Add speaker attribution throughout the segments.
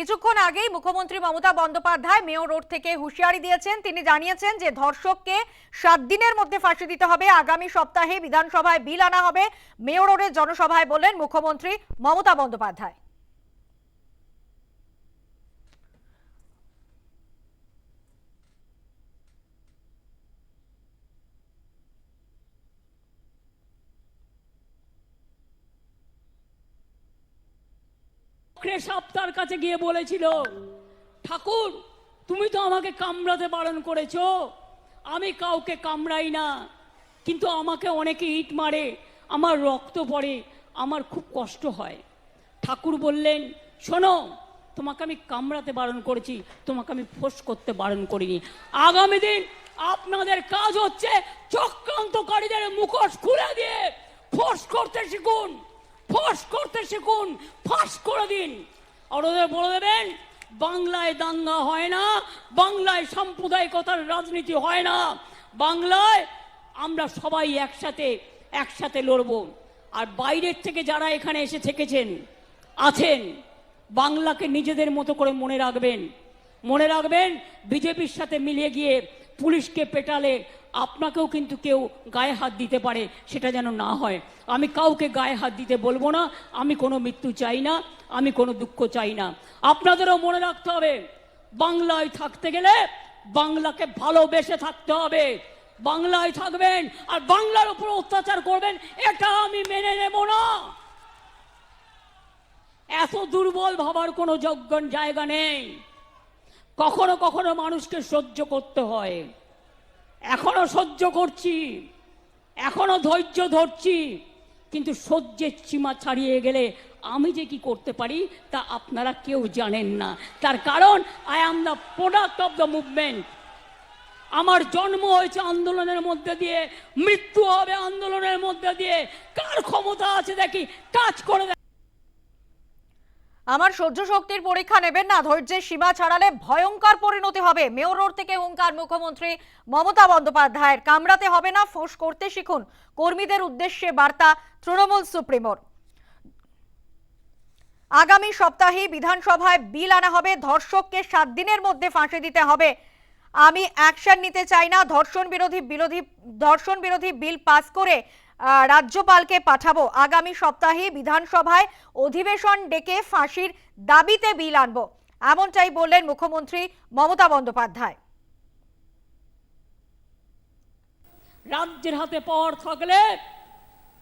Speaker 1: কিছুক্ষণ আগেই মুখ্যমন্ত্রী মমতা বন্দ্যোপাধ্যায় মেয়র রোড থেকে হুঁশিয়ারি দিয়েছেন। তিনি জানিয়েছেন যে ধর্ষককে সাত দিনের মধ্যে ফাঁসি দিতে হবে। আগামী সপ্তাহে বিধানসভায় বিল আনা হবে। মেয়র রোডের জনসভায় বললেন মুখ্যমন্ত্রী মমতা বন্দ্যোপাধ্যায়।
Speaker 2: সাপ তার কাছে গিয়ে বলেছিল, ঠাকুর, তুমি তো আমাকে কামড়াতে বারণ করেছ। আমি কাউকে কামড়াই না, কিন্তু আমাকে অনেকে ইট মারে, আমার রক্ত পড়ে, আমার খুব কষ্ট হয়। ঠাকুর বললেন, শোনো, তোমাকে আমি কামড়াতে বারণ করেছি, তোমাকে আমি ফোঁস করতে বারণ করিনি। আগামী দিন আপনাদের কাজ হচ্ছে চক্রান্তকারীদের মুখোশ খুলে দিয়ে ফোঁস করতে শিখুন। ফোঁস করতে শিখুন, ফাঁস করে দিন। আর ওদের বলে দেবেন, বাংলায় দাঙ্গা হয় না, বাংলায় সাম্প্রদায়িকতার রাজনীতি হয় না, বাংলায় আমরা সবাই একসাথে একসাথে লড়ব। আর বাইরের থেকে যারা এখানে এসে থেকেছেন, আছেন, বাংলাকে নিজেদের মতো করে মনে রাখবেন। মনে রাখবেন, বিজেপির সাথে মিলিয়ে গিয়ে পুলিশকে পেটালে আপনাকেও কিন্তু কেউ গায়ে হাত দিতে পারে, সেটা যেন না হয়। আমি কাউকে গায়ে হাত দিতে বলব না, আমি কোনো মৃত্যু চাই না, আমি কোনো দুঃখ চাই না। আপনাদেরও মনে রাখতে হবে, বাংলায় থাকতে গেলে বাংলাকে ভালোবেসে থাকতে হবে। বাংলায় থাকবেন আর বাংলার উপর অত্যাচার করবেন, এটা আমি মেনে নেব না। এত দুর্বল ভাবার কোনো যোগ্য জায়গা নেই। কখনো কখনো মানুষকে সহ্য করতে হয়। এখনও সহ্য করছি, এখনও ধৈর্য ধরছি, কিন্তু সহ্যের সীমা ছাড়িয়ে গেলে আমি যে কি করতে পারি তা আপনারা কেউ জানেন না। তার কারণ I am the product of the movement আমার জন্ম হয়েছে আন্দোলনের মধ্যে দিয়ে, মৃত্যু হবে আন্দোলনের মধ্যে দিয়ে। কার ক্ষমতা আছে দেখি? কাজ করে
Speaker 1: আমার সহ্য শক্তির পরীক্ষা নেবেন না, ধৈর্যের সীমা ছাড়ালে ভয়ঙ্কর পরিণতি হবে। মেয়র রোড থেকে হুঙ্কার মুখ্যমন্ত্রী মমতা বন্দ্যোপাধ্যায়ের কামড়াতে হবে না, ফোঁস করতে শিখুন। কর্মীদের উদ্দেশ্যে বার্তা, তৃণমূল সুপ্রিমোর আগামী সপ্তাহে বিধানসভায় বিল আনা হবে, ধর্ষককে সাত দিনের মধ্যে ফাঁসি দিতে হবে। আমি অ্যাকশন নিতে চাই না, ধর্ষণ বিরোধী বিরোধী, ধর্ষণ বিরোধী বিল পাস করে রাজ্যপালকে পাঠাবো। আগামী সপ্তাহে বিধানসভায় অধিবেশন ডেকে ফাঁসির দাবিতে বিল আনব। এমনটাই বললেন মুখ্যমন্ত্রী মমতা বন্দ্যোপাধ্যায়।
Speaker 2: রাজ্যের হাতে পাওয়ার থাকলে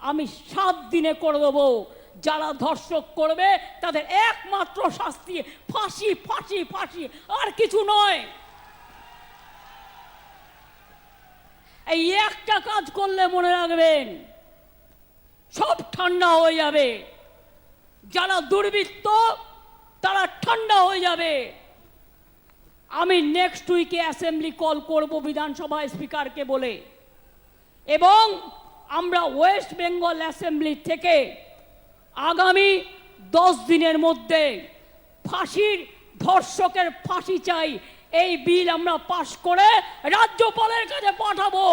Speaker 2: আমি সাত দিনে করে দেবো। যারা ধর্ষক করবে, তাদের একমাত্র শাস্তি ফাঁসি ফাঁসি ফাঁসি। আর কিছু নয়। এই একটা কাজ করলে মনে রাখবেন, সব ঠান্ডা হয়ে যাবে। যারা দুর্বৃত্ত, তারা ঠান্ডা হয়ে যাবে। আমি নেক্সট উইকে অ্যাসেম্বলি কল করব বিধানসভা স্পিকারকে বলে। এবং আমরা ওয়েস্ট বেঙ্গল অ্যাসেম্বলি থেকে আগামী দশ দিনের মধ্যে ফাঁসির ধর্ষকের ফাঁসি চাই। এই বিল আমরা পাশ করে রাজ্যপালের কাছে পাঠাবো।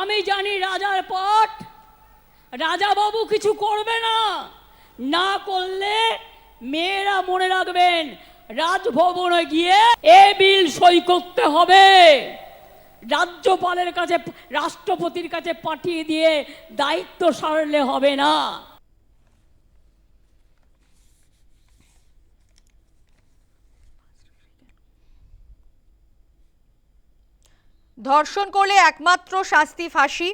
Speaker 2: আমি জানি রাজার পট রাজাবাবু কিছু করবে না। না করলে মেয়েরা মনে রাখবেন, রাজভবনে গিয়ে এ বিল সই করতে হবে। রাজ্যপালের কাছে, রাষ্ট্রপতির কাছে পাঠিয়ে দিয়ে দায়িত্ব সারলে হবে না।
Speaker 1: ধর্ষণ করলে একমাত্র শাস্তি ফাঁসি।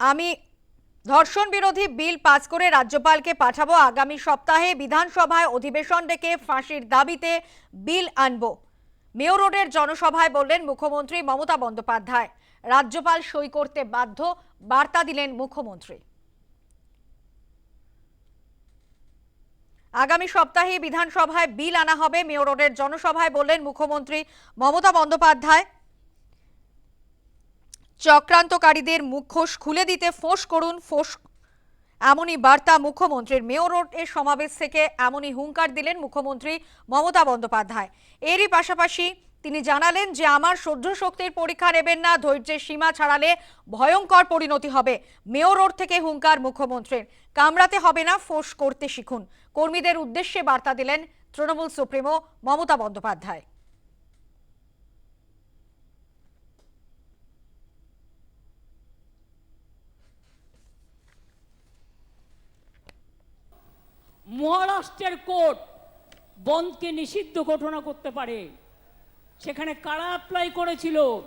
Speaker 1: আমি ধর্ষণ বিরোধী বিল পাস করে রাজ্যপালকে পাঠাবো। আগামী সপ্তাহে বিধানসভায় অধিবেশন ডেকে ফাঁসির দাবিতে বিল আনব। মেয়র রোডের জনসভায় বললেন মুখ্যমন্ত্রী মমতা বন্দ্যোপাধ্যায়। রাজ্যপাল সই করতে বাধ্য, বার্তা দিলেন মুখ্যমন্ত্রী। আগামী সপ্তাহে বিধানসভায় বিল আনা হবে। মেয়র রোডের জনসভায় বললেন মুখ্যমন্ত্রী মমতা বন্দ্যোপাধ্যায়। চক্রান্তকারীদের মুখোশ খুলে দিতে ফোঁস করুন, ফোঁস এমনই বার্তা মুখ্যমন্ত্রীর। মেয়র রোডের সমাবেশ থেকে এমনই হুঙ্কার দিলেন মুখ্যমন্ত্রী মমতা বন্দ্যোপাধ্যায়। এরই পাশাপাশি তিনি জানালেন যে আমার সহ্য শক্তির পরীক্ষা নেবেন না, ধৈর্যের সীমা ছাড়ালে ভয়ঙ্কর পরিণতি হবে। মেয়র রোড থেকে হুঙ্কার মুখ্যমন্ত্রীর। কামড়াতে হবে না, ফোঁস করতে শিখুন। কর্মীদের উদ্দেশ্যে বার্তা দিলেন তৃণমূল সুপ্রিমো মমতা বন্দ্যোপাধ্যায়।
Speaker 2: মহারাষ্ট্রের কোর্ট বন্ধকে নিষিদ্ধ ঘোষণা করতে পারে। সেখানে কারা অ্যাপ্লাই করেছিল?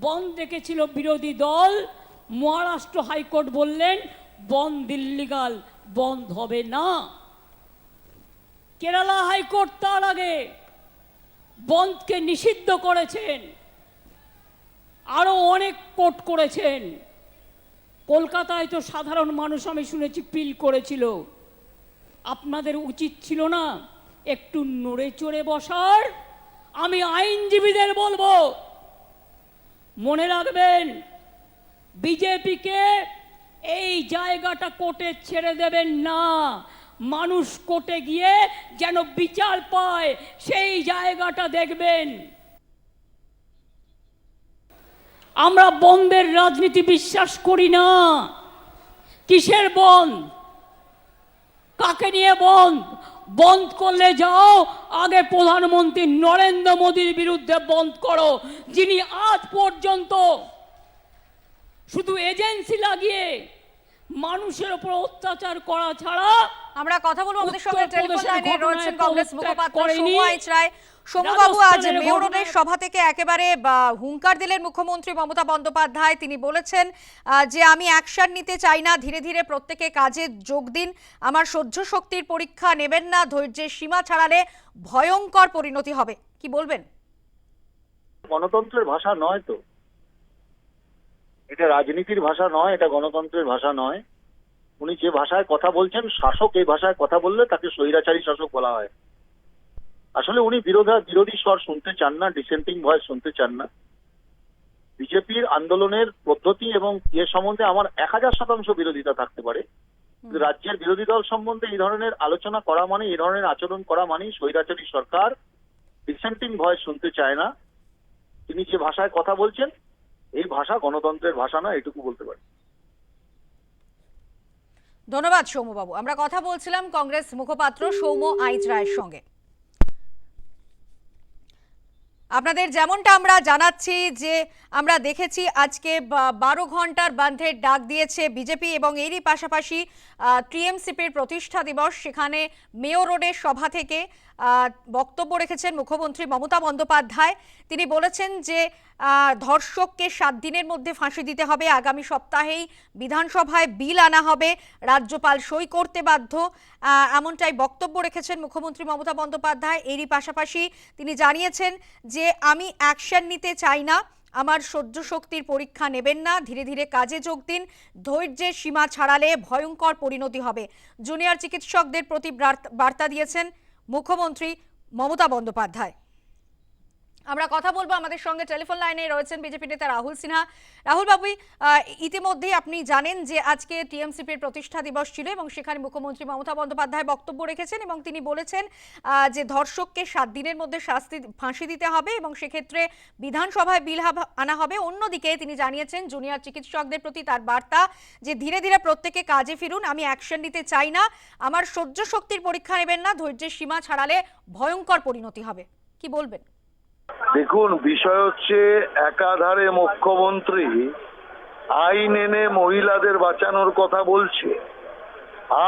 Speaker 2: বন্ধ দেখেছিল বিরোধী দল। মহারাষ্ট্র হাইকোর্ট বললেন, বন দিল্লিগাল বন্ধ হবে না। কেরালা হাইকোর্ট তার আগে বন্ধকে নিষিদ্ধ করেছেন। আরও অনেক কোর্ট করেছেন। কলকাতায় তো সাধারণ মানুষ, আমি শুনেছি, পিল করেছিল। আপনাদের উচিত ছিল না একটু নড়ে চড়ে বসার? আমি আইনজীবীদের বলব, মনে রাখবেন, বিজেপিকে এই জায়গাটা কোর্টে ছেড়ে দেবেন না। মানুষ কোর্টে গিয়ে যেন বিচার পায়, সেই জায়গাটা দেখবেন। আমরা বন্ধের রাজনীতি বিশ্বাস করি না। কিসের বন্ধ? কাকে নিয়ে বন্ধ? বন্ধ করলে যাও। আগে প্রধানমন্ত্রী নরেন্দ্র মোদীর বিরুদ্ধে বন্ধ করো। যিনি আজ পর্যন্ত শুধু এজেন্সি লাগিয়ে মানুষের উপর অত্যাচার করা ছাড়া
Speaker 1: আমরা কথা বলব আমাদের সঙ্গে টেলিফোন লাইনে রয়েছেন কংগ্রেস মুখপাত্র। সৌম্য আইচ রায় সৌম্যবাবু আজ মেয়র রোডের সভা থেকে একেবারে হুঙ্কার দিলেন মুখ্যমন্ত্রী মমতা বন্দ্যোপাধ্যায়। তিনি বলেছেন যে আমি অ্যাকশন নিতে চাই না ধীরে ধীরে প্রত্যেকে কাজে যোগ দিন। আমার সহ্য শক্তির পরীক্ষা নেবেন না ধৈর্যের সীমা ছাড়ালে ভয়ঙ্কর পরিণতি হবে। কি বলবেন?
Speaker 3: গণতন্ত্রের ভাষা নয় তো। এটা রাজনীতির ভাষা নয় এটা গণতন্ত্রের ভাষা নয়। উনি যে ভাষায় কথা বলছেন শাসক এই ভাষায় কথা বললে তাকে স্বৈরাচারী শাসক বলা হয়। আসলে উনি বিরোধা বিরোধী স্বর শুনতে চান না ডিসেন্টিং ভয়েস শুনতে চান না। বিজেপির আন্দোলনের পদ্ধতি এবং এ সম্বন্ধে আমার এক হাজার শতাংশ বিরোধিতা থাকতে পারে। রাজ্যের বিরোধী দল সম্বন্ধে এই ধরনের আলোচনা করা মানে এই ধরনের আচরণ করা মানেই স্বৈরাচারী সরকার ডিসেন্টিং ভয়েস শুনতে চায় না। তিনি যে ভাষায় কথা বলছেন এই ভাষা গণতন্ত্রের ভাষা না এটুকু বলতে পারি।
Speaker 1: ধন্যবাদ সৌম্যবাবু। আমরা কথা বলছিলাম কংগ্রেস মুখপাত্র সৌম্য আইচ রায়ের সঙ্গে। আপনাদের যেমনটা আমরা জানাচ্ছি যে আমরা দেখেছি আজকে বারো ঘণ্টার বন্ধের ডাক দিয়েছে বিজেপি এবং এরই পাশাপাশি টিএমসিপির প্রতিষ্ঠা দিবস সেখানে মেয়র রোডের সভা থেকে বক্তব্য রেখেছেন মুখ্যমন্ত্রী মমতা বন্দ্যোপাধ্যায়। তিনি বলেছেন যে ধর্ষককে সাত দিনের মধ্যে ফাঁসি দিতে হবে। আগামী সপ্তাহেই বিধানসভায় বিল আনা হবে। রাজ্যপাল সই করতে বাধ্য। এমনটাই বক্তব্য রেখেছেন মুখ্যমন্ত্রী মমতা বন্দ্যোপাধ্যায়। এরই পাশাপাশি তিনি জানিয়েছেন যে, আমি অ্যাকশন নিতে চাই না। আমার সহ্য শক্তির পরীক্ষা নেবেন না। ধীরে ধীরে কাজে যোগ দিন। ধৈর্যের সীমা ছাড়ালে ভয়ঙ্কর পরিণতি হবে। জুনিয়র চিকিৎসকদের প্রতি বার্তা- দিয়েছেন মুখ্যমন্ত্রী মমতা বন্দ্যোপাধ্যায়। আমরা কথা বলব আমাদের সঙ্গে টেলিফোন লাইনে রয়েছেন বিজেপি নেতা রাহুল সিনহা। রাহুল বাবু ইতিমধ্যেই আপনি জানেন যে আজকে টিএমসিপির প্রতিষ্ঠা দিবস ছিল এবং সেখানে মুখ্যমন্ত্রী মমতা বন্দ্যোপাধ্যায় বক্তব্য রেখেছেন এবং তিনি বলেছেন যে ধর্ষককে সাত দিনের মধ্যে শাস্তি ফাঁসি দিতে হবে এবং সেক্ষেত্রে বিধানসভায় বিল আনা হবে। অন্যদিকে তিনি জানিয়েছেন, জুনিয়র চিকিৎসকদের প্রতি তার বার্তা যে ধীরে ধীরে প্রত্যেকে কাজে ফিরুন, আমি অ্যাকশন নিতে চাই না, আমার সহ্য শক্তির পরীক্ষা নেবেন না, ধৈর্যের সীমা ছাড়ালে ভয়ঙ্কর পরিণতি হবে। কি বলবেন?
Speaker 4: দেখুন, বিষয় হচ্ছে একাধারে মুখ্যমন্ত্রী আইন এনে মহিলাদের বাঁচানোর কথা বলছে।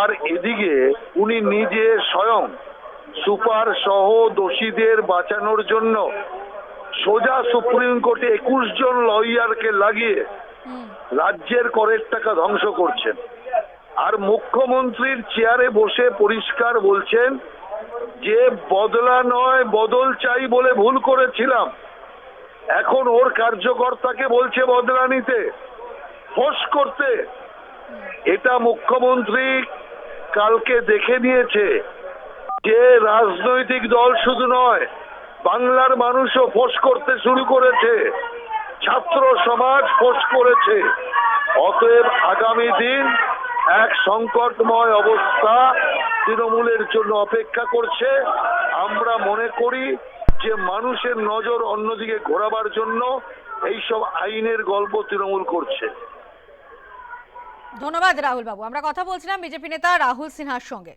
Speaker 4: আর এদিকে উনি নিজে স্বয়ং সুপার সহ দোষীদের বাঁচানোর জন্য সোজা সুপ্রিম কোর্টে একুশ জন লয়ারকে লাগিয়ে রাজ্যের করের টাকা ধ্বংস করছেন। আর মুখ্যমন্ত্রীর চেয়ারে বসে পরিষ্কার বলছেন যে বদলা নয়, বদল চাই বলে ভুল করেছিলাম। এখন ওর কার্যকর্তাকে বলছে বদলা নিতে, ফোস করতে। এটা মুখ্যমন্ত্রী কালকে দেখে নিয়েছে যে রাজনৈতিক দল শুধু নয়, বাংলার মানুষও ফোস করতে শুরু করেছে। ছাত্র সমাজ ফোস করেছে। অতএব আগামী দিন এক সংকটময় অবস্থা তৃণমূলের জন্য অপেক্ষা করছে। আমরা মনে করি যে মানুষের নজর অন্যদিকে ঘোরাবার জন্য এইসব আইনের গল্প তৃণমূল করছে।
Speaker 1: ধন্যবাদ রাহুল বাবু আমরা কথা বলছিলাম বিজেপি নেতা রাহুল সিনহার সঙ্গে।